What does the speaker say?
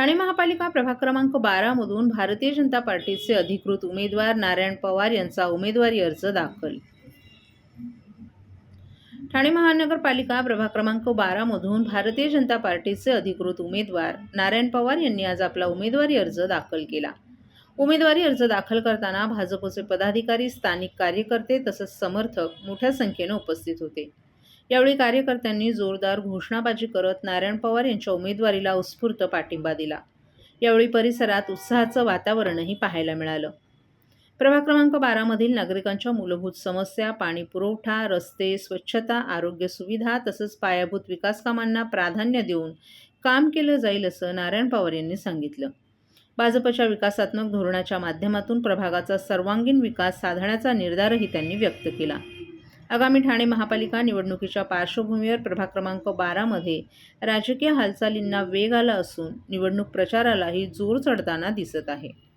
ठाणे महापालिका प्रभाग क्रमांक बारामधून भारतीय जनता पार्टीचे अधिकृत उमेदवार नारायण पवार यांचा उमेदवारी अर्ज दाखल. ठाणे महानगरपालिका प्रभाग क्रमांक बारामधून भारतीय जनता पार्टीचे अधिकृत उमेदवार नारायण पवार यांनी आज आपला उमेदवारी अर्ज दाखल केला. उमेदवारी अर्ज दाखल करताना भाजपचे पदाधिकारी स्थानिक कार्यकर्ते तसंच समर्थक मोठ्या संख्येने उपस्थित होते. यावेळी कार्यकर्त्यांनी जोरदार घोषणाबाजी करत नारायण पवार यांच्या उमेदवारीला उत्स्फूर्त पाठिंबा दिला. यावेळी परिसरात उत्साहाचं वातावरणही पाहायला मिळालं. प्रभाग क्रमांक बारामधील नागरिकांच्या मूलभूत समस्या पाणी पुरवठा रस्ते स्वच्छता आरोग्य सुविधा तसंच पायाभूत विकास कामांना प्राधान्य देऊन काम केलं जाईल असं नारायण पवार यांनी सांगितलं. भाजपच्या विकासात्मक धोरणाच्या माध्यमातून प्रभागाचा सर्वांगीण विकास साधण्याचा निर्धारही त्यांनी व्यक्त केला. आगामी ठाणे महापालिका निवडणुकीच्या पार्श्वभूमीवर प्रभाग क्रमांक बारामध्ये राजकीय हालचालींना वेग आला असून निवडणूक प्रचारालाही जोर चढताना दिसत आहे.